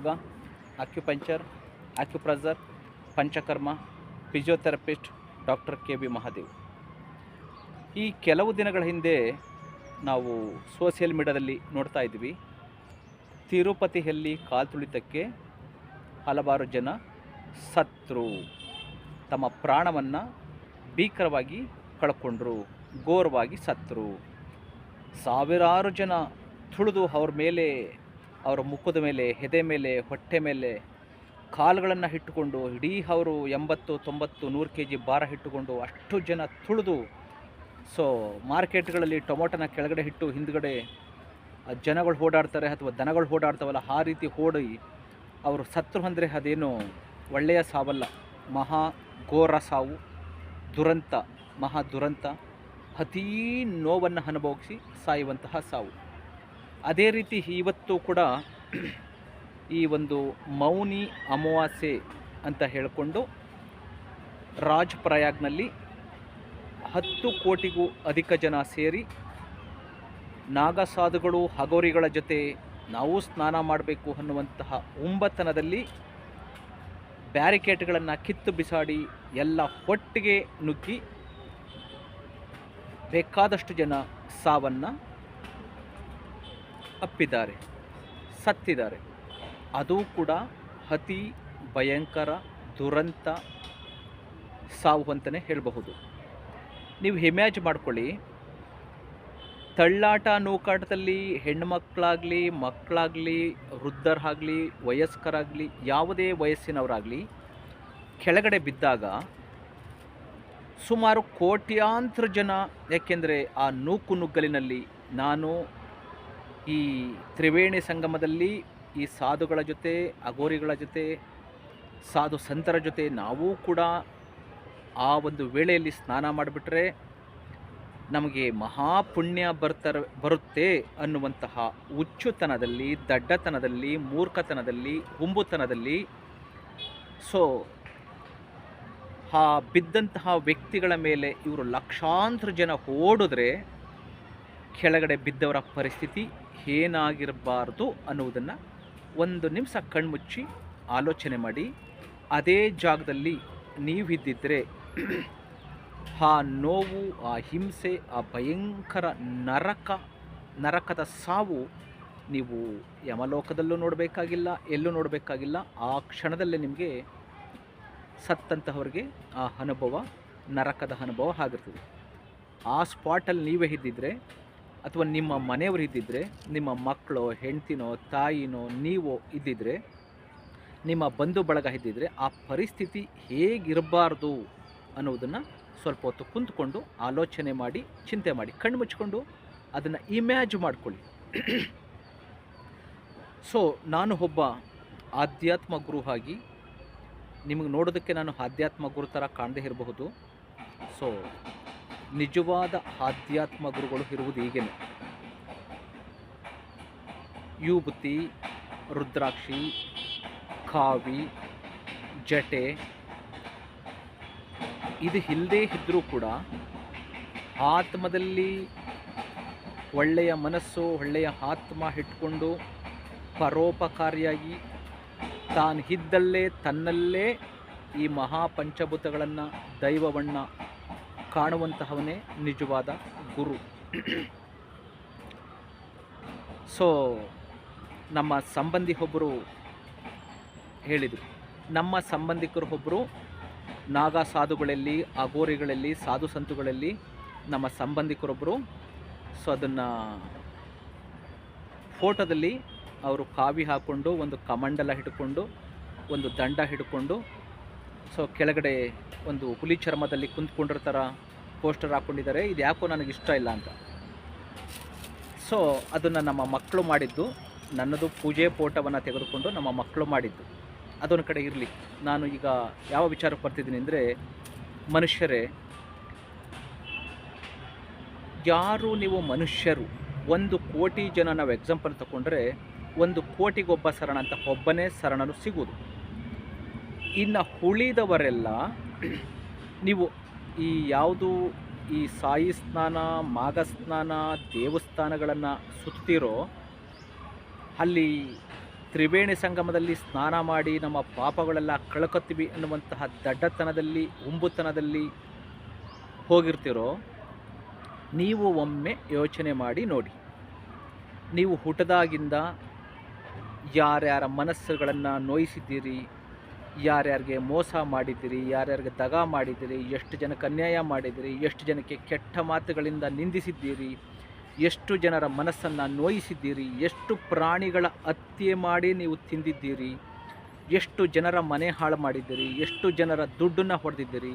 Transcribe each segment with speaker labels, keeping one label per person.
Speaker 1: Yoga acupuncture acupressure panchakarma physiotherapist doctor K B Mahadev. ಈ ಕೆಲವು ದಿನಗಳ ಹಿಂದೆ ನಾವು ಸೋಷಿಯಲ್ ಮೀಡಿಯಾದಲ್ಲಿ ನೋಡ್ತಾ ಇದ್ವಿ. ತಿರುಪತಿಯಲ್ಲಿ ಕಾಲ್ತುಳಿತಕ್ಕೆ ಹಲವಾರು ಜನ ಸತ್ರು. ತಮ್ಮ ಪ್ರಾಣವನ್ನು ಭೀಕರವಾಗಿ ಕಳ್ಕೊಂಡ್ರು, ಘೋರವಾಗಿ ಸತ್ರು. ಸಾವಿರಾರು ಜನ ತುಳಿದು ಅವ್ರ ಮೇಲೆ ಅವರ ಮುಖದ ಮೇಲೆ ಎದೆ ಮೇಲೆ, ಹೊಟ್ಟೆ ಮೇಲೆ ಕಾಲುಗಳನ್ನು ಇಟ್ಟುಕೊಂಡು ಇಡೀ ಅವರು ಎಂಬತ್ತು, ತೊಂಬತ್ತು, ನೂರು ಕೆ ಜಿ ಭಾರ ಇಟ್ಟುಕೊಂಡು ಅಷ್ಟು ಜನ ತುಳಿದು, ಸೊ ಮಾರ್ಕೆಟ್ಗಳಲ್ಲಿ ಟೊಮೊಟೊನ ಕೆಳಗಡೆ ಇಟ್ಟು ಹಿಂದ್ಗಡೆ ಜನಗಳು ಓಡಾಡ್ತಾರೆ ಅಥವಾ ದನಗಳು ಓಡಾಡ್ತಾವಲ್ಲ, ಆ ರೀತಿ ಓಡಿ ಅವರು ಸತ್ರು ಅಂದರೆ ಅದೇನು ಒಳ್ಳೆಯ ಸಾವಲ್ಲ. ಮಹಾ ಘೋರ ಸಾವು, ದುರಂತ, ಮಹಾ ದುರಂತ, ಅತೀ ನೋವನ್ನು ಅನುಭವಿಸಿ ಸಾಯುವಂತಹ ಸಾವು. ಅದೇ ರೀತಿ ಇವತ್ತು ಕೂಡ ಈ ಒಂದು ಮೌನಿ ಅಮಾವಾಸ್ಯೆ ಅಂತ ಹೇಳಿಕೊಂಡು ರಾಜ್ ಪ್ರಯಾಗ್ನಲ್ಲಿ ಹತ್ತು ಕೋಟಿಗೂ ಅಧಿಕ ಜನ ಸೇರಿ ನಾಗಸಾಧುಗಳು, ಹಗೋರಿಗಳ ಜೊತೆ ನಾವು ಸ್ನಾನ ಮಾಡಬೇಕು ಅನ್ನುವಂತಹ ಉಂಬತನದಲ್ಲಿ ಬ್ಯಾರಿಕೇಡ್ಗಳನ್ನು ಕಿತ್ತು ಬಿಸಾಡಿ ಎಲ್ಲ ಒಟ್ಟಿಗೆ ನುಗ್ಗಿ ಬೇಕಾದಷ್ಟು ಜನ ಸಾವನ್ನು ಅಪ್ಪಿದ್ದಾರೆ, ಸತ್ತಿದ್ದಾರೆ. ಅದು ಕೂಡ ಅತಿ ಭಯಂಕರ, ದುರಂತ ಸಾವು ಅಂತಲೇ ಹೇಳಬಹುದು. ನೀವು ಇಮ್ಯಾಜ್ ಮಾಡ್ಕೊಳ್ಳಿ. ತಳ್ಳಾಟ, ನೂಕಾಟದಲ್ಲಿ ಹೆಣ್ಣುಮಕ್ಕಳಾಗಲಿ ಮಕ್ಕಳಾಗಲಿ, ವೃದ್ಧರಾಗಲಿ, ವಯಸ್ಕರಾಗಲಿ, ಯಾವುದೇ ವಯಸ್ಸಿನವರಾಗಲಿ, ಕೆಳಗಡೆ ಬಿದ್ದಾಗ ಸುಮಾರು ಕೋಟ್ಯಾಂತರ ಜನ, ಯಾಕೆಂದರೆ ಆ ನೂಕು ನುಗ್ಗಲಿನಲ್ಲಿ ನಾನು ಈ ತ್ರಿವೇಣಿ ಸಂಗಮದಲ್ಲಿ ಈ ಸಾಧುಗಳ ಜೊತೆ, ಅಘೋರಿಗಳ ಜೊತೆ, ಸಾಧು ಸಂತರ ಜೊತೆ ನಾವು ಕೂಡ ಆ ಒಂದು ವೇಳೆಯಲ್ಲಿ ಸ್ನಾನ ಮಾಡಿಬಿಟ್ರೆ ನಮಗೆ ಮಹಾಪುಣ್ಯ ಬರ್ತರ, ಬರುತ್ತೆ ಅನ್ನುವಂತಹ ಹುಚ್ಚುತನದಲ್ಲಿ, ದಡ್ಡತನದಲ್ಲಿ, ಮೂರ್ಖತನದಲ್ಲಿ ಹುಂಬುತನದಲ್ಲಿ ಸೊ ಆ ಬಿದ್ದಂತಹ ವ್ಯಕ್ತಿಗಳ ಮೇಲೆ ಇವರು ಲಕ್ಷಾಂತರ ಜನ ಓಡಿದ್ರೆ ಕೆಳಗಡೆ ಬಿದ್ದವರ ಪರಿಸ್ಥಿತಿ ಏನಾಗಿರಬಾರ್ದು ಅನ್ನುವುದನ್ನು ಒಂದು ನಿಮಿಷ ಕಣ್ಮುಚ್ಚಿ ಆಲೋಚನೆ ಮಾಡಿ. ಅದೇ ಜಾಗದಲ್ಲಿ ನೀವಿದ್ದಿದ್ದರೆ ಆ ನೋವು, ಆ ಹಿಂಸೆ, ಆ ಭಯಂಕರ ನರಕ, ನರಕದ ಸಾವು ನೀವು ಯಮಲೋಕದಲ್ಲೂ ನೋಡಬೇಕಾಗಿಲ್ಲ, ಎಲ್ಲೂ ನೋಡಬೇಕಾಗಿಲ್ಲ. ಆ ಕ್ಷಣದಲ್ಲೇ ನಿಮಗೆ ಸತ್ತಂತಹವ್ರಿಗೆ ಆ ಅನುಭವ, ನರಕದ ಅನುಭವ ಆಗಿರ್ತದೆ. ಆ ಸ್ಪಾಟಲ್ಲಿ ನೀವೇ ಇದ್ದಿದ್ರೆ ಅಥವಾ ನಿಮ್ಮ ಮನೆಯವರು ಇದ್ದಿದ್ದರೆ ನಿಮ್ಮ ಮಕ್ಕಳು, ಹೆಂಡ್ತಿನೋ, ತಾಯಿನೋ ನೀವು ಇದ್ದಿದ್ದರೆ ನಿಮ್ಮ ಬಂಧು ಬಳಗ ಇದ್ದಿದ್ದರೆ ಆ ಪರಿಸ್ಥಿತಿ ಹೇಗಿರಬಾರ್ದು ಅನ್ನೋದನ್ನು ಸ್ವಲ್ಪ ಹೊತ್ತು ಕುಂತ್ಕೊಂಡು ಆಲೋಚನೆ ಮಾಡಿ, ಚಿಂತೆ ಮಾಡಿ, ಕಣ್ಣು ಮುಚ್ಕೊಂಡು ಅದನ್ನು ಇಮ್ಯಾಜ್ ಮಾಡ್ಕೊಳ್ಳಿ. ಸೊ ನಾನು ಒಬ್ಬ ಆಧ್ಯಾತ್ಮ ಗುರು ಆಗಿ ನಿಮಗೆ ನೋಡೋದಕ್ಕೆ ನಾನು ಆಧ್ಯಾತ್ಮ ಗುರು ಥರ ಕಾಣದೇ ಇರಬಹುದು. ಸೊ ನಿಜವಾದ ಆಧ್ಯಾತ್ಮ ಗುರುಗಳು ಇರುವುದು ಹೀಗೇನೆ. ಯೂಬುತಿ ರುದ್ರಾಕ್ಷಿ, ಕಾವಿ, ಜಟೆ, ಇದು ಇಲ್ಲದೇ ಇದ್ದರೂ ಕೂಡ ಆತ್ಮದಲ್ಲಿ ಒಳ್ಳೆಯ ಮನಸ್ಸು, ಒಳ್ಳೆಯ ಆತ್ಮ ಇಟ್ಕೊಂಡು ಪರೋಪಕಾರಿಯಾಗಿ ತಾನು ಇದ್ದಲ್ಲೇ ತನ್ನಲ್ಲೇ ಈ ಮಹಾಪಂಚಭೂತಗಳನ್ನು, ದೈವವನ್ನು ಕಾಣುವಂತಹವನೇ ನಿಜವಾದ ಗುರು. ಸೊ ನಮ್ಮ ಸಂಬಂಧಿ ಒಬ್ಬರು ಹೇಳಿದರು. ನಮ್ಮ ಸಂಬಂಧಿಕರು ಒಬ್ಬರು ನಾಗ ಸಾಧುಗಳಲ್ಲಿ ಅಗೋರಿಗಳಲ್ಲಿ ಸಾಧು ಸಂತುಗಳಲ್ಲಿ ನಮ್ಮ ಸಂಬಂಧಿಕರೊಬ್ಬರು ಸೊ ಅದನ್ನು ಫೋಟೋದಲ್ಲಿ ಅವರು ಕಾವಿ ಹಾಕ್ಕೊಂಡು ಒಂದು ಕಮಂಡಲ ಹಿಡ್ಕೊಂಡು, ಒಂದು ದಂಡ ಹಿಡ್ಕೊಂಡು ಸೊ ಕೆಳಗಡೆ ಒಂದು ಹುಲಿ ಚರ್ಮದಲ್ಲಿ ಕುಂತ್ಕೊಂಡಿರೋ ಥರ ಪೋಸ್ಟರ್ ಹಾಕ್ಕೊಂಡಿದ್ದಾರೆ. ಇದು ಯಾಕೋ ನನಗೆ ಇಷ್ಟ ಇಲ್ಲ ಅಂತ. ಸೊ ಅದನ್ನು ನಮ್ಮ ಮಕ್ಕಳು ಮಾಡಿದ್ದು. ನನ್ನದು ಪೂಜೆ ಫೋಟೋವನ್ನು ತೆಗೆದುಕೊಂಡು ನಮ್ಮ ಮಕ್ಕಳು ಮಾಡಿದ್ದು. ಅದೊಂದು ಕಡೆ ಇರಲಿ. ನಾನು ಈಗ ಯಾವ ವಿಚಾರಕ್ಕೆ ಬರ್ತಿದ್ದೀನಿ ಅಂದರೆ, ಮನುಷ್ಯರೇ, ಯಾರು ನೀವು ಮನುಷ್ಯರು, ಒಂದು ಕೋಟಿ ಜನ ನಾವು ಎಕ್ಸಾಂಪಲ್ ತಗೊಂಡ್ರೆ ಒಂದು ಕೋಟಿಗೊಬ್ಬ ಶರಣ ಅಂತ ಒಬ್ಬನೇ ಶರಣನು ಸಿಗುವುದು. ಇನ್ನು ಉಳಿದವರೆಲ್ಲ, ನೀವು ಈ ಯಾವುದು ಈ ಸಾಯಿ ಸ್ನಾನ, ಮಾಘ ಸ್ನಾನ, ದೇವಸ್ಥಾನಗಳನ್ನು ಸುತ್ತಿರೋ, ಅಲ್ಲಿ ತ್ರಿವೇಣಿ ಸಂಗಮದಲ್ಲಿ ಸ್ನಾನ ಮಾಡಿ ನಮ್ಮ ಪಾಪಗಳೆಲ್ಲ ಕಳ್ಕೊತೀವಿ ಅನ್ನುವಂತಹ ದಡ್ಡತನದಲ್ಲಿ, ಉಂಬುತನದಲ್ಲಿ ಹೋಗಿರ್ತಿರೋ, ನೀವು ಒಮ್ಮೆ ಯೋಚನೆ ಮಾಡಿ ನೋಡಿ. ನೀವು ಹುಟ್ಟದಾಗಿಂದ ಯಾರ್ಯಾರ ಮನಸ್ಸುಗಳನ್ನು ನೋಯಿಸಿದ್ದೀರಿ ಯಾರ್ಯಾರಿಗೆ ಮೋಸ ಮಾಡಿದ್ದೀರಿ, ಯಾರ್ಯಾರಿಗೆ ದಗ ಮಾಡಿದ್ದೀರಿ, ಎಷ್ಟು ಜನಕ್ಕೆ ಅನ್ಯಾಯ ಮಾಡಿದ್ದೀರಿ, ಎಷ್ಟು ಜನಕ್ಕೆ ಕೆಟ್ಟ ಮಾತುಗಳಿಂದ ನಿಂದಿಸಿದ್ದೀರಿ, ಎಷ್ಟು ಜನರ ಮನಸ್ಸನ್ನು ನೋಯಿಸಿದ್ದೀರಿ, ಎಷ್ಟು ಪ್ರಾಣಿಗಳ ಹತ್ಯೆ ಮಾಡಿ ನೀವು ತಿಂದಿದ್ದೀರಿ, ಎಷ್ಟು ಜನರ ಮನೆ ಹಾಳು ಮಾಡಿದ್ದೀರಿ, ಎಷ್ಟು ಜನರ ದುಡ್ಡನ್ನು ಹೊಡೆದಿದ್ದೀರಿ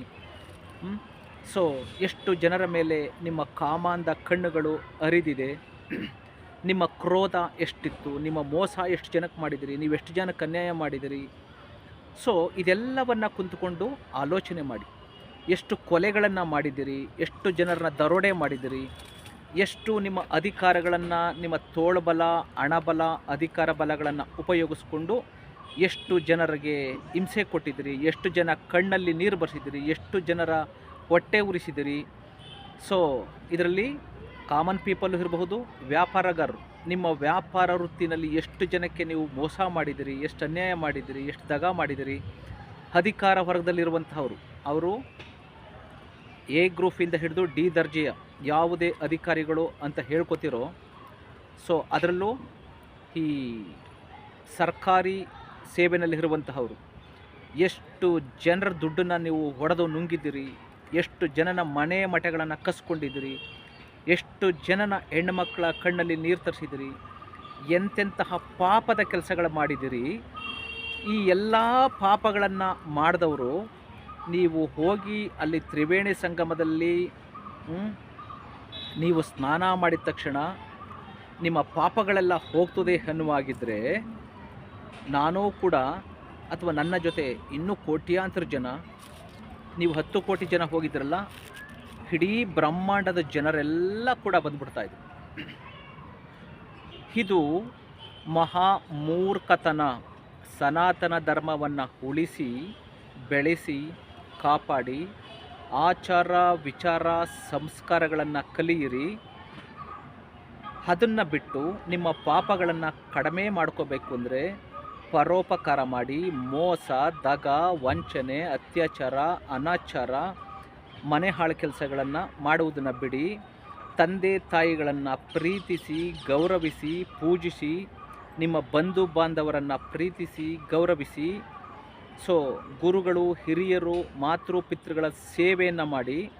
Speaker 1: ಸೊ ಎಷ್ಟು ಜನರ ಮೇಲೆ ನಿಮ್ಮ ಕಾಮಾಂಧ ಕಣ್ಣುಗಳು ಅರಿದಿದೆ ನಿಮ್ಮ ಕ್ರೋಧ ಎಷ್ಟಿತ್ತು, ನಿಮ್ಮ ಮೋಸ ಎಷ್ಟು ಜನಕ್ಕೆ ಮಾಡಿದಿರಿ ನೀವು ಎಷ್ಟು ಜನಕ್ಕೆ ಅನ್ಯಾಯ ಮಾಡಿದಿರಿ ಸೊ ಇದೆಲ್ಲವನ್ನು ಕುಂತ್ಕೊಂಡು ಆಲೋಚನೆ ಮಾಡಿ. ಎಷ್ಟು ಕೊಲೆಗಳನ್ನು ಮಾಡಿದ್ದೀರಿ, ಎಷ್ಟು ಜನರನ್ನ ದರೋಡೆ ಮಾಡಿದಿರಿ ಎಷ್ಟು ನಿಮ್ಮ ಅಧಿಕಾರಗಳನ್ನು, ನಿಮ್ಮ ತೋಳ್ಬಲ, ಹಣಬಲ, ಅಧಿಕಾರ ಬಲಗಳನ್ನು ಉಪಯೋಗಿಸ್ಕೊಂಡು ಎಷ್ಟು ಜನರಿಗೆ ಹಿಂಸೆ ಕೊಟ್ಟಿದ್ದೀರಿ, ಎಷ್ಟು ಜನ ಕಣ್ಣಲ್ಲಿ ನೀರು ಬರೆಸಿದ್ದೀರಿ, ಎಷ್ಟು ಜನರ ಹೊಟ್ಟೆ ಉರಿಸಿದಿರಿ ಸೊ ಇದರಲ್ಲಿ ಕಾಮನ್ ಪೀಪಲ್ ಇರಬಹುದು, ವ್ಯಾಪಾರಗಾರರು. ನಿಮ್ಮ ವ್ಯಾಪಾರ ವೃತ್ತಿನಲ್ಲಿ ಎಷ್ಟು ಜನಕ್ಕೆ ನೀವು ಮೋಸ ಮಾಡಿದಿರಿ, ಎಷ್ಟು ಅನ್ಯಾಯ ಮಾಡಿದಿರಿ, ಎಷ್ಟು ದಗ ಮಾಡಿದಿರಿ? ಅಧಿಕಾರ ವರ್ಗದಲ್ಲಿರುವಂಥವರು ಅವರು ಎ ಗ್ರೂಫಿಂದ ಹಿಡಿದು ಡಿ ದರ್ಜೆಯ ಯಾವುದೇ ಅಧಿಕಾರಿಗಳು ಅಂತ ಹೇಳ್ಕೊತಿರೋ, ಸೊ ಅದರಲ್ಲೂ ಈ ಸರ್ಕಾರಿ ಸೇವೆಯಲ್ಲಿರುವಂತಹವರು ಎಷ್ಟು ಜನರ ದುಡ್ಡನ್ನು ನೀವು ಹೊಡೆದು ನುಂಗಿದ್ದೀರಿ, ಎಷ್ಟು ಜನನ ಮನೆ ಮಠಗಳನ್ನು ಕಸ್ಕೊಂಡಿದ್ದೀರಿ ಎಷ್ಟು ಜನನ ಹೆಣ್ಣುಮಕ್ಕಳ ಕಣ್ಣಲ್ಲಿ ನೀರು ತರಿಸಿದಿರಿ, ಎಂತೆಂತಹ ಪಾಪದ ಕೆಲಸಗಳು ಮಾಡಿದಿರಿ, ಈ ಎಲ್ಲ ಪಾಪಗಳನ್ನು ಮಾಡಿದವರು ನೀವು ಹೋಗಿ ಅಲ್ಲಿ ತ್ರಿವೇಣಿ ಸಂಗಮದಲ್ಲಿ ನೀವು ಸ್ನಾನ ಮಾಡಿದ ತಕ್ಷಣ ನಿಮ್ಮ ಪಾಪಗಳೆಲ್ಲ ಹೋಗ್ತದೆ ಅನ್ನುವಾಗಿದ್ದರೆ ನಾನೂ ಕೂಡ ಅಥವಾ ನನ್ನ ಜೊತೆ ಇನ್ನೂ ಕೋಟ್ಯಾಂತರ ಜನ, ನೀವು ಹತ್ತು ಕೋಟಿ ಜನ ಹೋಗಿದ್ರಲ್ಲ ಇಡೀ ಬ್ರಹ್ಮಾಂಡದ ಜನರೆಲ್ಲ ಕೂಡ ಬಂದ್ಬಿಡ್ತಾ ಇದ್ರು. ಇದು ಮಹಾ ಮೂರ್ಖತನ, ಸನಾತನ ಧರ್ಮವನ್ನು ಉಳಿಸಿ, ಬೆಳೆಸಿ, ಕಾಪಾಡಿ, ಆಚಾರ, ವಿಚಾರ, ಸಂಸ್ಕಾರಗಳನ್ನು ಕಲಿಯಿರಿ. ಅದನ್ನು ಬಿಟ್ಟು ನಿಮ್ಮ ಪಾಪಗಳನ್ನು ಕಡಿಮೆ ಮಾಡ್ಕೋಬೇಕು ಅಂದರೆ ಪರೋಪಕಾರ ಮಾಡಿ ಮೋಸ, ದಗ, ವಂಚನೆ, ಅತ್ಯಾಚಾರ, ಅನಾಚಾರ ಮನೆ ಹಾಳು ಕೆಲಸಗಳನ್ನು ಮಾಡುವುದನ್ನು ಬಿಡಿ. ತಂದೆ ತಾಯಿಗಳನ್ನು ಪ್ರೀತಿಸಿ, ಗೌರವಿಸಿ, ಪೂಜಿಸಿ, ನಿಮ್ಮ ಬಂಧು ಬಾಂಧವರನ್ನು ಪ್ರೀತಿಸಿ, ಗೌರವಿಸಿ. ಸೊ, ಗುರುಗಳು, ಹಿರಿಯರು, ಮಾತೃ, ಪಿತೃಗಳ ಸೇವೆಯನ್ನು ಮಾಡಿ.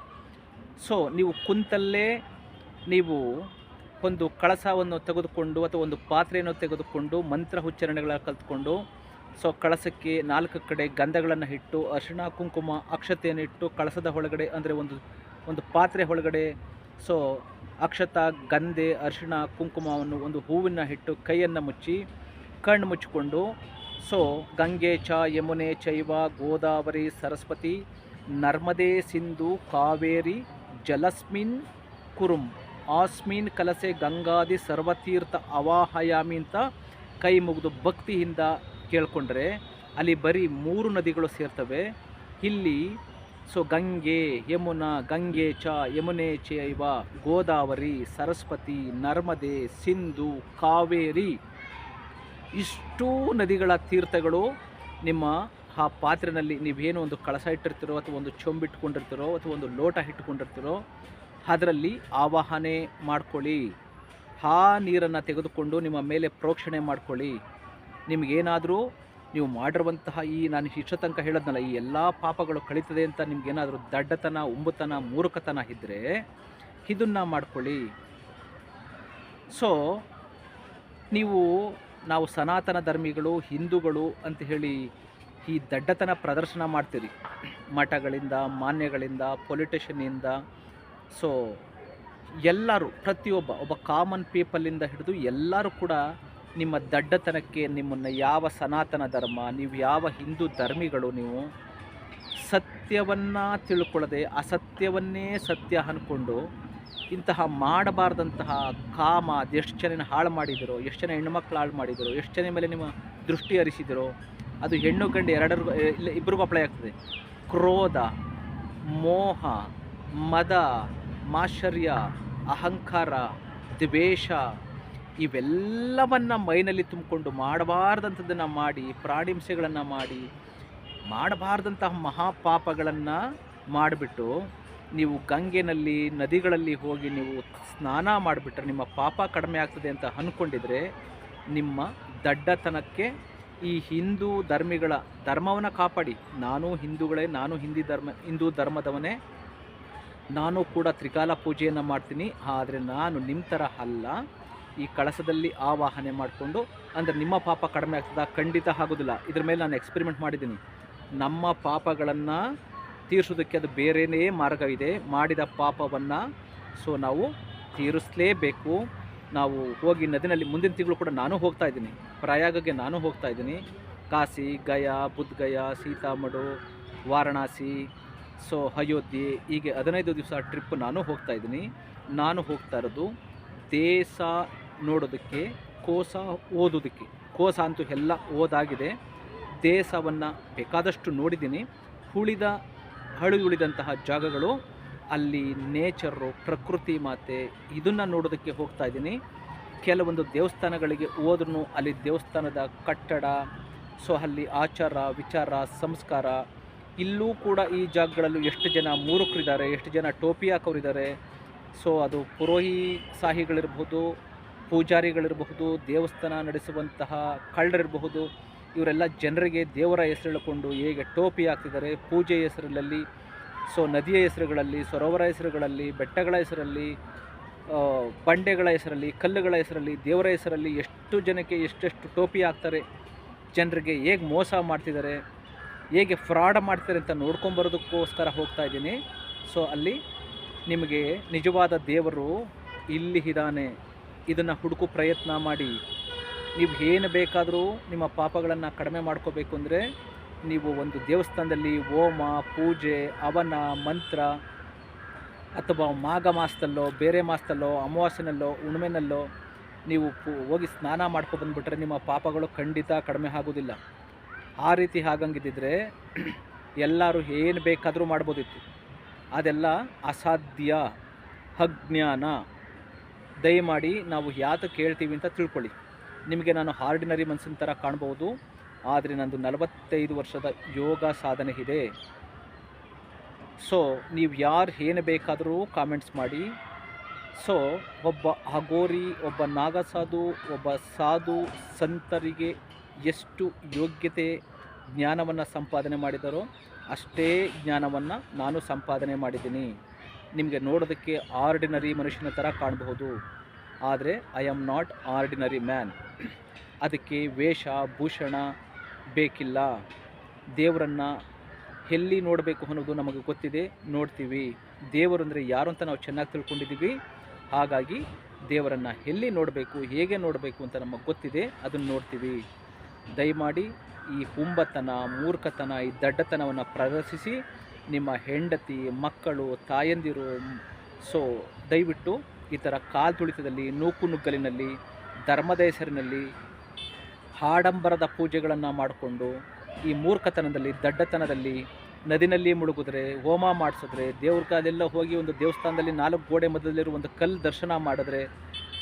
Speaker 1: ಸೊ, ನೀವು ಕುಂತಲ್ಲೇ ನೀವು ಒಂದು ಕಳಸವನ್ನು ತೆಗೆದುಕೊಂಡು ಅಥವಾ ಒಂದು ಪಾತ್ರೆಯನ್ನು ತೆಗೆದುಕೊಂಡು ಮಂತ್ರ ಉಚ್ಚಾರಣೆಗಳ ಕಲ್ತ್ಕೊಂಡು ಸೊ ಕಳಸಕ್ಕೆ ನಾಲ್ಕು ಕಡೆ ಗಂಧಗಳನ್ನು ಇಟ್ಟು, ಅರ್ಶಿಣ, ಕುಂಕುಮ, ಅಕ್ಷತೆಯನ್ನು ಇಟ್ಟು ಕಳಸದ ಒಳಗಡೆ ಅಂದರೆ ಒಂದು ಒಂದು ಪಾತ್ರೆ ಒಳಗಡೆ, ಸೊ ಅಕ್ಷತ, ಗಂಧೆ, ಅರಿಶಿಣ, ಕುಂಕುಮವನ್ನು ಒಂದು ಹೂವಿನ ಇಟ್ಟು ಕೈಯನ್ನು ಮುಚ್ಚಿ, ಕಣ್ಣು ಮುಚ್ಚಿಕೊಂಡು, ಸೊ ಗಂಗೆ, ಚ, ಯಮುನೆ, ಚೈವ, ಗೋದಾವರಿ, ಸರಸ್ವತಿ, ನರ್ಮದೆ, ಸಿಂಧು, ಕಾವೇರಿ, ಜಲಸ್ಮಿನ್ ಕುರುಂ ಆಸ್ಮಿನ್, ಕಲಸೆ, ಗಂಗಾದಿ, ಸರ್ವತೀರ್ಥ, ಅವಾಹಯಾಮಿ ಅಂತ ಕೈ ಮುಗಿದು ಭಕ್ತಿಯಿಂದ ಕೇಳ್ಕೊಂಡ್ರೆ ಅಲ್ಲಿ ಬರೀ ಮೂರು ನದಿಗಳು ಸೇರ್ತವೆ. ಇಲ್ಲಿ ಸೊ ಗಂಗೆ, ಯಮುನಾ, ಗಂಗೆ ಚ, ಯಮುನೆ ಚೈವ, ಗೋದಾವರಿ, ಸರಸ್ವತಿ, ನರ್ಮದೆ, ಸಿಂಧು, ಕಾವೇರಿ ಇಷ್ಟೂ ನದಿಗಳ ತೀರ್ಥಗಳು ನಿಮ್ಮ ಆ ಪಾತ್ರೆಯಲ್ಲಿ ನೀವೇನು ಒಂದು ಕಳಸ ಇಟ್ಟಿರ್ತೀರೋ ಅಥವಾ ಒಂದು ಚೊಂಬಿಟ್ಕೊಂಡಿರ್ತೀರೋ ಅಥವಾ ಒಂದು ಲೋಟ ಇಟ್ಕೊಂಡಿರ್ತೀರೋ ಅದರಲ್ಲಿ ಆವಾಹನೆ ಮಾಡ್ಕೊಳ್ಳಿ. ಆ ನೀರನ್ನು ತೆಗೆದುಕೊಂಡು ನಿಮ್ಮ ಮೇಲೆ ಪ್ರೋಕ್ಷಣೆ ಮಾಡ್ಕೊಳ್ಳಿ. ನಿಮಗೇನಾದರೂ ನೀವು ಮಾಡಿರುವಂತಹ ಈ ನಾನು ಇಷ್ಟ ತನಕ ಹೇಳೋದ್ನಲ್ಲ, ಈ ಎಲ್ಲ ಪಾಪಗಳು ಕಳೀತದೆ ಅಂತ ನಿಮ್ಗೇನಾದರೂ ದಡ್ಡತನ, ಉಂಬುತನ, ಮೂರ್ಖತನ ಇದ್ದರೆ ಇದನ್ನು ಮಾಡ್ಕೊಳ್ಳಿ. ಸೊ ನೀವು, ನಾವು ಸನಾತನ ಧರ್ಮಿಗಳು, ಹಿಂದೂಗಳು ಅಂತ ಹೇಳಿ ಈ ದಡ್ಡತನ ಪ್ರದರ್ಶನ ಮಾಡ್ತೀರಿ. ಮಠಗಳಿಂದ, ಮಾನ್ಯಗಳಿಂದ ಪೊಲಿಟಿಷಿಯನಿಂದ ಸೊ ಎಲ್ಲರೂ, ಪ್ರತಿಯೊಬ್ಬ, ಒಬ್ಬ ಕಾಮನ್ ಪೀಪಲಿಂದ ಹಿಡಿದು ಎಲ್ಲರೂ ಕೂಡ ನಿಮ್ಮ ದಡ್ಡತನಕ್ಕೆ ನಿಮ್ಮನ್ನು ಯಾವ ಸನಾತನ ಧರ್ಮ, ನೀವು ಯಾವ ಹಿಂದೂ ಧರ್ಮಿಗಳು, ನೀವು ಸತ್ಯವನ್ನು ತಿಳ್ಕೊಳ್ಳದೆ ಅಸತ್ಯವನ್ನೇ ಸತ್ಯ ಅಂದ್ಕೊಂಡು ಇಂತಹ ಮಾಡಬಾರ್ದಂತಹ ಕಾಮ, ಎಷ್ಟು ಜನ ಹಾಳು ಮಾಡಿದಿರೋ, ಎಷ್ಟು ಜನ ಹೆಣ್ಣುಮಕ್ಳು ಹಾಳು ಮಾಡಿದರು, ಎಷ್ಟು ಜನ ಮೇಲೆ ನಿಮ್ಮ ದೃಷ್ಟಿ ಹರಿಸಿದಿರೋ, ಅದು ಹೆಣ್ಣು ಗಂಡು ಎರಡರಿಗೂ ಇಲ್ಲ ಇಬ್ಬರಿಗೂ ಅಪ್ಲೈ ಆಗ್ತದೆ. ಕ್ರೋಧ, ಮೋಹ, ಮದ ಮಾಶ್ಚರ್ಯ ಅಹಂಕಾರ, ದ್ವೇಷ ಇವೆಲ್ಲವನ್ನು ಮೈನಲ್ಲಿ ತುಂಬಿಕೊಂಡು ಮಾಡಬಾರ್ದಂಥದ್ದನ್ನು ಮಾಡಿ, ಪ್ರಾಣಿಹಿಂಸೆಗಳನ್ನು ಮಾಡಿ, ಮಾಡಬಾರ್ದಂತಹ ಮಹಾಪಾಪಗಳನ್ನು ಮಾಡಿಬಿಟ್ಟು ನೀವು ಗಂಗೆನಲ್ಲಿ, ನದಿಗಳಲ್ಲಿ ಹೋಗಿ ನೀವು ಸ್ನಾನ ಮಾಡಿಬಿಟ್ರೆ ನಿಮ್ಮ ಪಾಪ ಕಡಿಮೆ ಆಗ್ತದೆ ಅಂತ ಅಂದ್ಕೊಂಡಿದ್ರೆ ನಿಮ್ಮ ದಡ್ಡತನಕ್ಕೆ ಈ ಹಿಂದೂ ಧರ್ಮಿಗಳ ಧರ್ಮವನ್ನು ಕಾಪಾಡಿ. ನಾನು ಹಿಂದೂಗಳೇ, ನಾನು ಹಿಂದಿ ಧರ್ಮ, ಹಿಂದೂ ಧರ್ಮದವನೇ. ನಾನು ಕೂಡ ತ್ರಿಕಾಲ ಪೂಜೆಯನ್ನು ಮಾಡ್ತೀನಿ. ಆದರೆ ನಾನು ನಿಮ್ಮ ಥರ ಅಲ್ಲ. ಈ ಕಳಸದಲ್ಲಿ ಆವಾಹನೆ ಮಾಡಿಕೊಂಡು, ಅಂದರೆ ನಿಮ್ಮ ಪಾಪ ಕಡಿಮೆ ಆಗ್ತದ? ಖಂಡಿತ ಆಗೋದಿಲ್ಲ. ಇದ್ರ ಮೇಲೆ ನಾನು ಎಕ್ಸ್ಪೆರಿಮೆಂಟ್ ಮಾಡಿದ್ದೀನಿ. ನಮ್ಮ ಪಾಪಗಳನ್ನು ತೀರಿಸೋದಕ್ಕೆ ಅದು ಬೇರೆಯೇ ಮಾರ್ಗ ಇದೆ. ಮಾಡಿದ ಪಾಪವನ್ನು ಸೊ ನಾವು ತೀರಿಸಲೇಬೇಕು. ನಾವು ಹೋಗಿ ನದಿನಲ್ಲಿ ಮುಂದಿನ ತಿಂಗಳು ಕೂಡ ನಾನು ಹೋಗ್ತಾ ಇದ್ದೀನಿ. ಪ್ರಯಾಗಕ್ಕೆ ನಾನು ಹೋಗ್ತಾ ಇದ್ದೀನಿ. ಕಾಶಿ, ಗಯಾ ಬುದ್ಧಗಯ ಸೀತಾಮಡು, ವಾರಣಾಸಿ, ಸೊ ಅಯೋಧ್ಯೆ, ಹೀಗೆ ಹದಿನೈದು ದಿವಸ ಟ್ರಿಪ್ ನಾನು ಹೋಗ್ತಾ ಇದ್ದೀನಿ. ನಾನು ಹೋಗ್ತಾ ಇರೋದು ದೇಶ ನೋಡೋದಕ್ಕೆ, ಕೋಸ ಓದೋದಕ್ಕೆ ಕೋಸ ಅಂತೂ ಎಲ್ಲ ಓದಾಗಿದೆ. ದೇಸವನ್ನು ಬೇಕಾದಷ್ಟು ನೋಡಿದ್ದೀನಿ. ಉಳಿದ ಹಳಿ ಉಳಿದಂತಹ ಜಾಗಗಳು, ಅಲ್ಲಿ ನೇಚರು ಪ್ರಕೃತಿ ಮಾತೆ, ಇದನ್ನು ನೋಡೋದಕ್ಕೆ ಹೋಗ್ತಾ ಇದ್ದೀನಿ. ಕೆಲವೊಂದು ದೇವಸ್ಥಾನಗಳಿಗೆ ಹೋದ್ರೂ ಅಲ್ಲಿ ದೇವಸ್ಥಾನದ ಕಟ್ಟಡ, ಸೊ ಅಲ್ಲಿ ಆಚಾರ, ವಿಚಾರ, ಸಂಸ್ಕಾರ. ಇಲ್ಲೂ ಕೂಡ ಈ ಜಾಗಗಳಲ್ಲೂ ಎಷ್ಟು ಜನ ಮೂರುಕರಿದ್ದಾರೆ ಎಷ್ಟು ಜನ ಟೋಪಿ ಹಾಕೋರಿದ್ದಾರೆ ಸೊ ಅದು ಪುರೋಹಿ ಸಾಹಿಗಳಿರ್ಬೋದು ಪೂಜಾರಿಗಳಿರಬಹುದು, ದೇವಸ್ಥಾನ ನಡೆಸುವಂತಹ ಕಳ್ಳರಿರಬಹುದು, ಇವರೆಲ್ಲ ಜನರಿಗೆ ದೇವರ ಹೆಸರು ಹೇಳಿಕೊಂಡು ಹೇಗೆ ಟೋಪಿ ಹಾಕ್ತಿದ್ದಾರೆ ಪೂಜೆ ಹೆಸರಲ್ಲಿ ಸೊ ನದಿಯ ಹೆಸರುಗಳಲ್ಲಿ, ಸರೋವರ ಹೆಸರುಗಳಲ್ಲಿ, ಬೆಟ್ಟಗಳ ಹೆಸರಲ್ಲಿ ಬಂಡೆಗಳ ಹೆಸರಲ್ಲಿ, ಕಲ್ಲುಗಳ ಹೆಸರಲ್ಲಿ, ದೇವರ ಹೆಸರಲ್ಲಿ ಎಷ್ಟು ಜನಕ್ಕೆ ಎಷ್ಟೆಷ್ಟು ಟೋಪಿ ಹಾಕ್ತಾರೆ, ಜನರಿಗೆ ಹೇಗೆ ಮೋಸ ಮಾಡ್ತಿದ್ದಾರೆ, ಹೇಗೆ ಫ್ರಾಡ್ ಮಾಡ್ತಾರೆ ಅಂತ ನೋಡ್ಕೊಂಬರೋದಕ್ಕೋಸ್ಕರ ಹೋಗ್ತಾ ಇದ್ದೀನಿ. ಸೊ ಅಲ್ಲಿ ನಿಮಗೆ ನಿಜವಾದ ದೇವರು ಇಲ್ಲಿ ಇದ್ದಾನೆ. ಇದನ್ನು ಹುಡುಕೋ ಪ್ರಯತ್ನ ಮಾಡಿ. ನೀವು ಏನು ಬೇಕಾದರೂ ನಿಮ್ಮ ಪಾಪಗಳನ್ನು ಕಡಿಮೆ ಮಾಡ್ಕೋಬೇಕು ಅಂದರೆ ನೀವು ಒಂದು ದೇವಸ್ಥಾನದಲ್ಲಿ ಹೋಮ, ಪೂಜೆ ಅವನ ಮಂತ್ರ ಅಥವಾ ಮಾಘ ಮಾಸದಲ್ಲೋ, ಬೇರೆ ಮಾಸದಲ್ಲೋ, ಅಮಾವಾಸ್ಯನಲ್ಲೋ, ಹುಣ್ಮೆನಲ್ಲೋ ನೀವು ಹೋಗಿ ಸ್ನಾನ ಮಾಡ್ಕೊ ಬಂದುಬಿಟ್ರೆ ನಿಮ್ಮ ಪಾಪಗಳು ಖಂಡಿತ ಕಡಿಮೆ ಆಗೋದಿಲ್ಲ. ಆ ರೀತಿ ಹಾಗಂಗಿದ್ದಿದ್ರೆ ಎಲ್ಲರೂ ಏನು ಬೇಕಾದರೂ ಮಾಡ್ಬೋದಿತ್ತು. ಅದೆಲ್ಲ ಅಸಾಧ್ಯ. ಅಜ್ಞಾನ. ದಯಮಾಡಿ ನಾವು ಯಾತ ಕೇಳ್ತೀವಿ ಅಂತ ತಿಳ್ಕೊಳ್ಳಿ. ನಿಮಗೆ ನಾನು ಆರ್ಡಿನರಿ ಮನ್ಸಿನ ಥರ ಕಾಣ್ಬೋದು. ಆದರೆ ನಂದು ನಲವತ್ತೈದು ವರ್ಷದ ಯೋಗ ಸಾಧನೆ ಇದೆ. ಸೊ ನೀವು ಯಾರು ಏನು ಬೇಕಾದರೂ ಕಾಮೆಂಟ್ಸ್ ಮಾಡಿ. ಸೊ ಒಬ್ಬ ಅಗೋರಿ ಒಬ್ಬ ನಾಗಸಾಧು, ಒಬ್ಬ ಸಾಧು ಸಂತರಿಗೆ ಎಷ್ಟು ಯೋಗ್ಯತೆ ಜ್ಞಾನವನ್ನು ಸಂಪಾದನೆ ಮಾಡಿದರೋ ಅಷ್ಟೇ ಜ್ಞಾನವನ್ನು ನಾನು ಸಂಪಾದನೆ ಮಾಡಿದ್ದೀನಿ. ನಿಮಗೆ ನೋಡೋದಕ್ಕೆ ಆರ್ಡಿನರಿ ಮನುಷ್ಯನ ಥರ ಕಾಣಬಹುದು. ಆದರೆ I am not ordinary man ಅದಕ್ಕೆ ವೇಷ, ಭೂಷಣ ಬೇಕಿಲ್ಲ. ದೇವರನ್ನು ಎಲ್ಲಿ ನೋಡಬೇಕು ಅನ್ನೋದು ನಮಗೆ ಗೊತ್ತಿದೆ, ನೋಡ್ತೀವಿ. ದೇವರು ಅಂದರೆ ಯಾರು ಅಂತ ನಾವು ಚೆನ್ನಾಗಿ ತಿಳ್ಕೊಂಡಿದ್ದೀವಿ. ಹಾಗಾಗಿ ದೇವರನ್ನು ಎಲ್ಲಿ ನೋಡಬೇಕು, ಹೇಗೆ ನೋಡಬೇಕು ಅಂತ ನಮಗೆ ಗೊತ್ತಿದೆ, ಅದನ್ನು ನೋಡ್ತೀವಿ. ದಯಮಾಡಿ ಈ ಹುಂಬತನ, ಮೂರ್ಖತನ, ಈ ದಡ್ಡತನವನ್ನು ಪ್ರದರ್ಶಿಸಿ. ನಿಮ್ಮ ಹೆಂಡತಿ, ಮಕ್ಕಳು, ತಾಯಂದಿರು ಸೊ ದಯವಿಟ್ಟು ಈ ಥರ ಕಾಲು ತುಳಿತದಲ್ಲಿ, ನೂಕು ನುಗ್ಗಲಿನಲ್ಲಿ, ಧರ್ಮದ ಹೆಸರಿನಲ್ಲಿ ಆಡಂಬರದ ಪೂಜೆಗಳನ್ನು ಮಾಡಿಕೊಂಡು, ಈ ಮೂರ್ಖತನದಲ್ಲಿ, ದಡ್ಡತನದಲ್ಲಿ, ನದಿನಲ್ಲಿ ಮುಳುಗಿದ್ರೆ, ಹೋಮ ಮಾಡಿಸಿದ್ರೆ, ದೇವ್ರ ಕಾಲೆಲ್ಲ ಹೋಗಿ ಒಂದು ದೇವಸ್ಥಾನದಲ್ಲಿ ನಾಲ್ಕು ಗೋಡೆ ಮಧ್ಯದಲ್ಲಿರುವ ಒಂದು ಕಲ್ಲು ದರ್ಶನ ಮಾಡಿದ್ರೆ,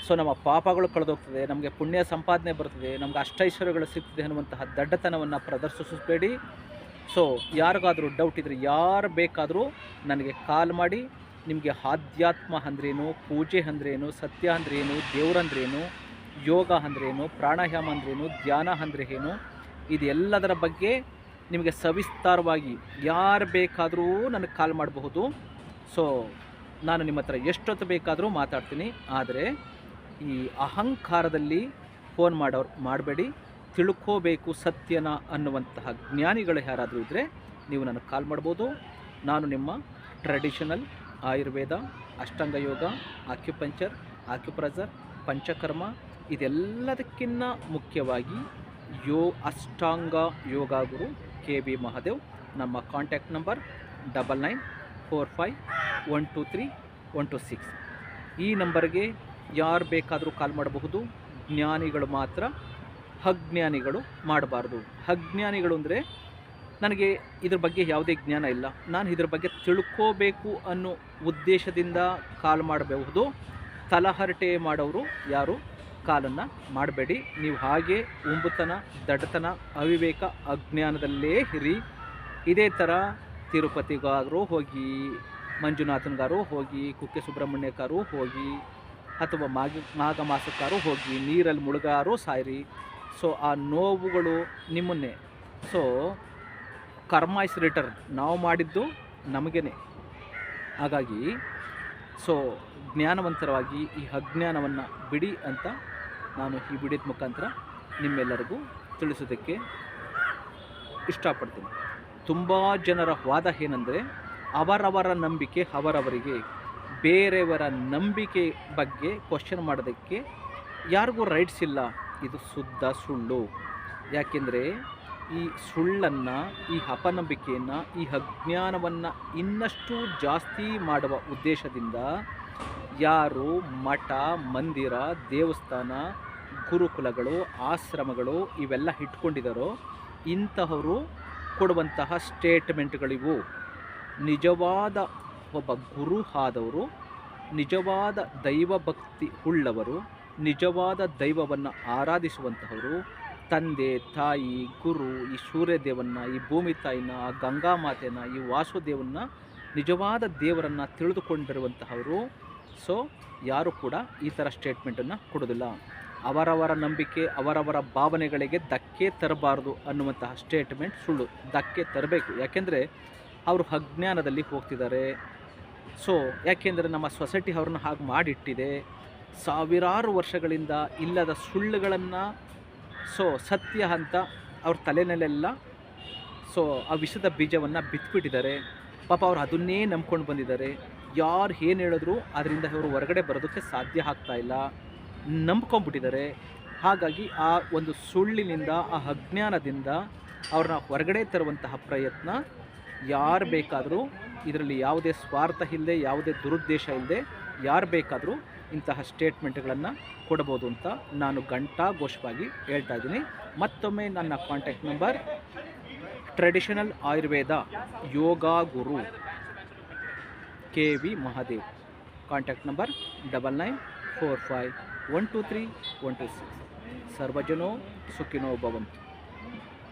Speaker 1: ಸೊ ನಮ್ಮ ಪಾಪಗಳು ಕಳೆದೋಗ್ತದೆ, ನಮಗೆ ಪುಣ್ಯ ಸಂಪಾದನೆ ಬರ್ತದೆ, ನಮ್ಗೆ ಅಷ್ಟೈಶ್ವರ್ಯಗಳು ಸಿಗ್ತದೆ ಅನ್ನುವಂತಹ ದಡ್ಡತನವನ್ನು ಪ್ರದರ್ಶಿಸಬೇಡಿ ಸೊ ಯಾರಿಗಾದರೂ ಡೌಟ್ ಇದ್ದರೆ ಯಾರು ಬೇಕಾದರೂ ನನಗೆ ಕಾಲ್ ಮಾಡಿ ನಿಮಗೆ ಆಧ್ಯಾತ್ಮ ಅಂದ್ರೇನು, ಪೂಜೆ ಅಂದ್ರೇನು, ಸತ್ಯ ಅಂದ್ರೇನು ದೇವ್ರಂದ್ರೇನು ಯೋಗ ಅಂದ್ರೇನು, ಪ್ರಾಣಾಯಾಮ ಅಂದ್ರೇನು, ಧ್ಯಾನ ಅಂದರೆ ಏನು ಇದೆಲ್ಲದರ ಬಗ್ಗೆ ನಿಮಗೆ ಸವಿಸ್ತಾರವಾಗಿ ಯಾರು ಬೇಕಾದರೂ ನನಗೆ ಕಾಲ್ ಮಾಡಬಹುದು. ಸೊ ನಾನು ನಿಮ್ಮ ಹತ್ರ ಎಷ್ಟೊತ್ತು ಬೇಕಾದರೂ ಮಾತಾಡ್ತೀನಿ. ಆದರೆ ಈ ಅಹಂಕಾರದಲ್ಲಿ ಫೋನ್ ಮಾಡೋರು, ಮಾಡಬೇಡಿ. ತಿಳ್ಕೋಬೇಕು ಸತ್ಯನ ಅನ್ನುವಂತಹ ಜ್ಞಾನಿಗಳು ಯಾರಾದರೂ ಇದ್ದರೆ ನೀವು ನನಗೆ ಕಾಲ್ ಮಾಡ್ಬೋದು. ನಾನು ನಿಮ್ಮ traditional Ayurveda, Ashtanga yoga acupuncture acupressure panchakarma ಇದೆಲ್ಲದಕ್ಕಿಂತ ಮುಖ್ಯವಾಗಿ ಯೋ, ಅಷ್ಟಾಂಗ ಯೋಗ ಗುರು ಕೆ ಬಿ ಮಹಾದೇವ್. ನಮ್ಮ contact number double nine four five one two three one two six ಈ ನಂಬರ್ಗೆ ಯಾರು ಬೇಕಾದರೂ ಕಾಲ್ ಮಾಡಬಹುದು. ಜ್ಞಾನಿಗಳು ಮಾತ್ರ ಅಜ್ಞಾನಿಗಳು ಮಾಡಬಾರ್ದು. ಅಜ್ಞಾನಿಗಳು ಅಂದರೆ ನನಗೆ ಇದ್ರ ಬಗ್ಗೆ ಯಾವುದೇ ಜ್ಞಾನ ಇಲ್ಲ. ನಾನು ಇದ್ರ ಬಗ್ಗೆ ತಿಳ್ಕೋಬೇಕು ಅನ್ನೋ ಉದ್ದೇಶದಿಂದ ಕಾಲ್ ಮಾಡಬಹುದು. ತಲಹರಟೆ ಮಾಡೋರು ಯಾರು? ಕಾಲನ್ನು ಮಾಡಬೇಡಿ. ನೀವು ಹಾಗೆ ಉಂಬುತನ ದಡತನ ಅವಿವೇಕ, ಅಜ್ಞಾನದಲ್ಲೇ ಇರಿ. ಇದೇ ಥರ ತಿರುಪತಿಗಾರು ಹೋಗಿ, ಮಂಜುನಾಥನ್ಗಾರು ಹೋಗಿ ಕುಕ್ಕೆ ಸುಬ್ರಹ್ಮಣ್ಯಕ್ಕಾರು ಹೋಗಿ, ಅಥವಾ ಮಾಗ ಮಾಘ ಮಾಸಕ್ಕಾರು ಹೋಗಿ, ನೀರಲ್ಲಿ ಮುಳುಗಾರು ಸಾಯಿರಿ. ಸೊ ಆ ನೋವುಗಳು ನಿಮ್ಮನ್ನೇ. ಸೊ ಕರ್ಮ ಇಸ್ ರಿಟರ್ನ್. ನಾವು ಮಾಡಿದ್ದು ನಮಗೇನೆ. ಹಾಗಾಗಿ ಸೊ ಜ್ಞಾನವಂತರವಾಗಿ ಈ ಅಜ್ಞಾನವನ್ನು ಬಿಡಿ ಅಂತ ನಾನು ಈ ಬಿಡಿದ ಮುಖಾಂತರ ನಿಮ್ಮೆಲ್ಲರಿಗೂ ತಿಳಿಸೋದಕ್ಕೆ ಇಷ್ಟಪಡ್ತೀನಿ. ತುಂಬ ಜನರ ವಾದ ಏನಂದರೆ, ಅವರವರ ನಂಬಿಕೆ ಅವರವರಿಗೆ, ಬೇರೆಯವರ ನಂಬಿಕೆ ಬಗ್ಗೆ ಕ್ವಶನ್ ಮಾಡೋದಕ್ಕೆ ಯಾರಿಗೂ ರೈಟ್ಸ್ ಇಲ್ಲ. ಇದು ಶುದ್ಧ ಸುಳ್ಳು. ಯಾಕೆಂದರೆ ಈ ಸುಳ್ಳನ್ನು, ಈ ಅಪನಂಬಿಕೆಯನ್ನು, ಈ ಅಜ್ಞಾನವನ್ನು ಇನ್ನಷ್ಟು ಜಾಸ್ತಿ ಮಾಡುವ ಉದ್ದೇಶದಿಂದ ಯಾರು ಮಠ, ಮಂದಿರ, ದೇವಸ್ಥಾನ, ಗುರುಕುಲಗಳು, ಆಶ್ರಮಗಳು ಇವೆಲ್ಲ ಇಟ್ಕೊಂಡಿದ್ದಾರೋ ಇಂತಹವರು ಕೊಡುವಂತಹ ಸ್ಟೇಟ್ಮೆಂಟ್ಗಳಿವು. ನಿಜವಾದ ಒಬ್ಬ ಗುರು ಆದವರು, ನಿಜವಾದ ದೈವ ಭಕ್ತಿ ಉಳ್ಳವರು, ನಿಜವಾದ ದೈವವನ್ನು ಆರಾಧಿಸುವಂತಹವರು ತಂದೆ, ತಾಯಿ, ಗುರು, ಈ ಸೂರ್ಯದೇವನ್ನ, ಈ ಭೂಮಿ ತಾಯಿನ, ಆ ಗಂಗಾ ಮಾತೆನ, ಈ ವಾಸುದೇವನ್ನ ನಿಜವಾದ ದೇವರನ್ನು ತಿಳಿದುಕೊಂಡಿರುವಂತಹವರು. ಸೊ ಯಾರು ಕೂಡ ಈ ಥರ ಸ್ಟೇಟ್ಮೆಂಟನ್ನು ಕೊಡೋದಿಲ್ಲ. ಅವರವರ ನಂಬಿಕೆ, ಅವರವರ ಭಾವನೆಗಳಿಗೆ ಧಕ್ಕೆ ತರಬಾರ್ದು ಅನ್ನುವಂತಹ ಸ್ಟೇಟ್ಮೆಂಟ್ ಸುಳ್ಳು. ಧಕ್ಕೆ ತರಬೇಕು. ಯಾಕೆಂದರೆ ಅವರು ಅಜ್ಞಾನದಲ್ಲಿ ಹೋಗ್ತಿದ್ದಾರೆ. ಸೊ ಯಾಕೆಂದರೆ ನಮ್ಮ ಸೊಸೈಟಿ ಅವ್ರನ್ನ ಹಾಗೆ ಮಾಡಿಟ್ಟಿದೆ. ಸಾವಿರಾರು ವರ್ಷಗಳಿಂದ ಇಲ್ಲದ ಸುಳ್ಳುಗಳನ್ನು ಸೊ ಸತ್ಯ ಅಂತ ಅವ್ರ ತಲೆನಲ್ಲೆಲ್ಲ ಸೊ ಆ ವಿಷದ ಬೀಜವನ್ನು ಬಿತ್ಬಿಟ್ಟಿದ್ದಾರೆ. ಪಾಪ ಅವ್ರು ಅದನ್ನೇ ನಂಬ್ಕೊಂಡು ಬಂದಿದ್ದಾರೆ. ಯಾರು ಏನು ಹೇಳಿದ್ರು ಅದರಿಂದ ಅವರು ಹೊರಗಡೆ ಬರೋದಕ್ಕೆ ಸಾಧ್ಯ ಆಗ್ತಾ ಇಲ್ಲ. ನಂಬ್ಕೊಂಡ್ಬಿಟ್ಟಿದ್ದಾರೆ. ಹಾಗಾಗಿ ಆ ಒಂದು ಸುಳ್ಳಿನಿಂದ, ಆ ಅಜ್ಞಾನದಿಂದ ಅವ್ರನ್ನ ಹೊರಗಡೆ ತರುವಂತಹ ಪ್ರಯತ್ನ ಯಾರು ಬೇಕಾದರೂ, ಇದರಲ್ಲಿ ಯಾವುದೇ ಸ್ವಾರ್ಥ ಇಲ್ಲದೆ, ಯಾವುದೇ ದುರುದ್ದೇಶ ಇಲ್ಲದೆ ಯಾರು ಬೇಕಾದರೂ ಇಂತಹ ಸ್ಟೇಟ್ಮೆಂಟ್ಗಳನ್ನು ಕೊಡ್ಬೋದು ಅಂತ ನಾನು ಘಂಟಾಘೋಷವಾಗಿ ಹೇಳ್ತಾ ಇದ್ದೀನಿ. ಮತ್ತೊಮ್ಮೆ ನನ್ನ contact number traditional Ayurveda yoga guru K V Mahadev. Contact number double nine four five one two three one two six ಸರ್ವಜನೋ ಸುಖಿನೋ ಭವಂತು.